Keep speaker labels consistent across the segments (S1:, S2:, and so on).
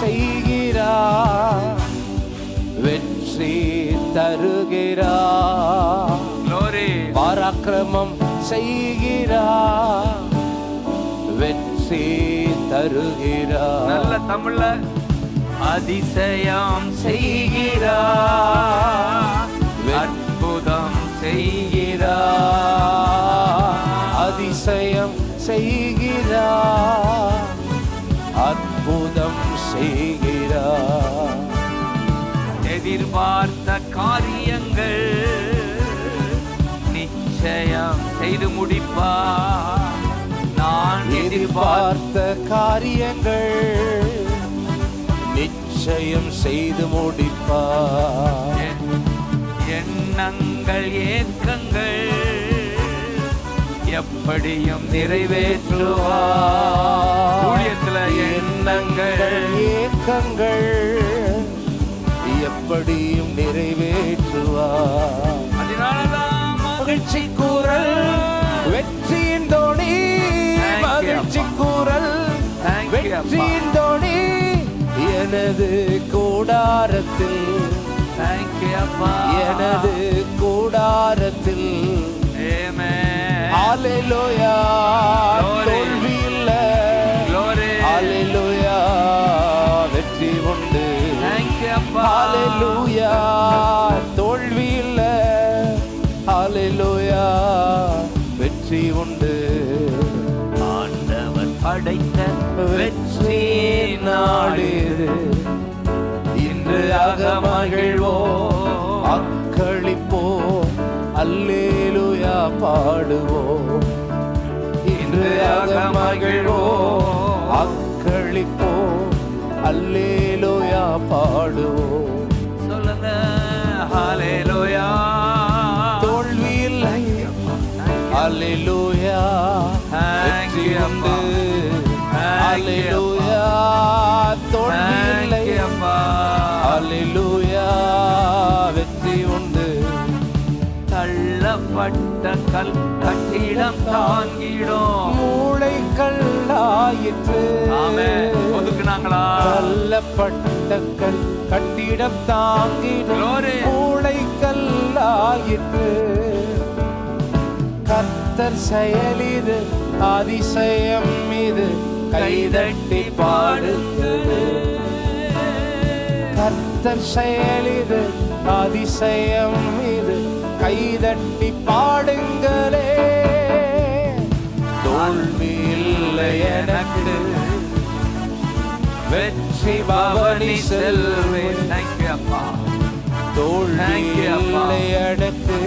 S1: செய்கிறார். வெற்றி தருகிறார். பராக்கிரமம் செய்கிறார். வெற்றி தருகிறார்.
S2: நல்ல தமிழ்ல. அதிசயம் செய்கிறார். அற்புதம் செய்கிறார்.
S1: அதிசயம் செய்கிறார். செய்கிறார்.
S2: எதிர்பார்த்த காரியங்கள் நிச்சயம் செய்து முடிப்பார். நான் எதிர்பார்த்த
S1: காரியங்கள் நிச்சயம் செய்து முடிப்பார்.
S2: எண்ணங்கள் ஏக்கங்கள் எப்படியும் நிறைவேற்றுவார். ஊழியத்துல எண்ணங்கள்
S1: ஏக்கங்கள் எப்படியும் நிறைவேற்றுவார். மகிழ்ச்சி கூறல். வெற்றியின் தோணி மகிழ்ச்சி. கூறல். வெற்றியின் தோணி எனது கூடாரத்தில். எனது கூடாரத்தில்.
S2: Amen.
S1: வெற்றி நாடு இன்று அகமகிழ்வோ அக்களிப்போ அல்லேலுயா பாடுவோ. இன்று அகமகிழ்வோ அக்களிப்போ அல்லேலுயா பாடுவோ.
S2: சொல்லுங்க ஹாலேலுயா கல் கட்டிடம் தாங்கிடும்.
S1: மூளை கல்லாயிற்று
S2: ஆமென். ஒதுக்குனாங்களா?
S1: தள்ளப்பட்ட கல் கட்டிடம் தாங்கிடும்.
S2: Glory.
S1: மூளை கல்லாயிற்று கர்த்தர் செயலிது அதிசயம் இது. கைதட்டி கர்த்தர் செயலிது அதிசயம் இது கைதட்டி பாடுங்களே. தோல்வி இல்லை எனக்கு. வெற்றி பவனி செல்வேன்
S2: தேங்க்யூ அப்பா.
S1: தோல்வி
S2: Thank you, அப்பா.
S1: இல்லை எனக்கு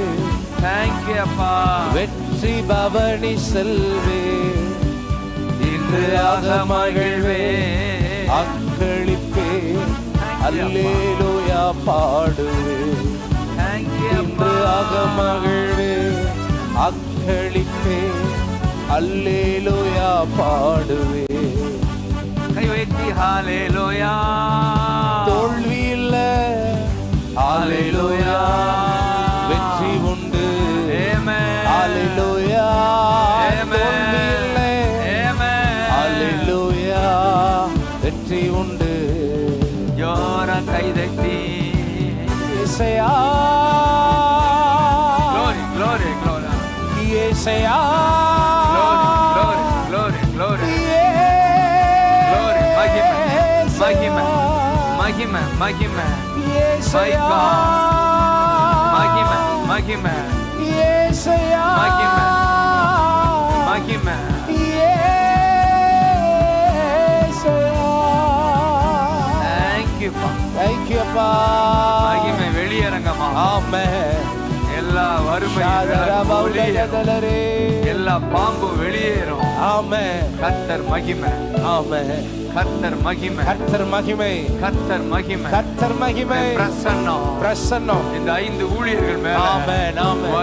S2: தேங்க்யூ அப்பா.
S1: வெற்றி பவனி செல்வேன் இன்று ஆக மகிழ்வே. அக்களிப்பே அல்லேலூயா பாடுவே. மகிழ்வே அக்களிப்பே அல்லேலூயா பாடுவே.
S2: கை வைத்தி ஹalleluya.
S1: தோல்வி இல்ல அல்லேலூயா வெற்றி உண்டு.
S2: ஆமென்
S1: அல்லேலூயா தோல்வி இல்லை
S2: ஆமென்
S1: அல்லேலூயா வெற்றி உண்டு.
S2: ஜோர கை தட்டி?
S1: இசையா. இசையா
S2: glory glory glory. Glory மகிமை மகிமை மகிமை மகிமை மகிமை மகிமை
S1: இசையா
S2: மகிமை. மகிமை தேங்க்யூ
S1: Thank you, அப்பா.
S2: மகிமை வெளியரங்கமா
S1: Amen.
S2: எல்லா வறுமை. எல்லா பாம்பு வெளியேறும்.
S1: Amen.
S2: கர்த்தர் மகிமை.
S1: Amen.
S2: கர்த்தர் மகிமை.
S1: கர்த்தர் மகிமை.
S2: கர்த்தர் மகிமை.
S1: கர்த்தர் மகிமை.
S2: பிரசன்னம்.
S1: பிரசன்னம்.
S2: இந்த ஐந்து ஊழியர்கள் மேல
S1: Amen, amen.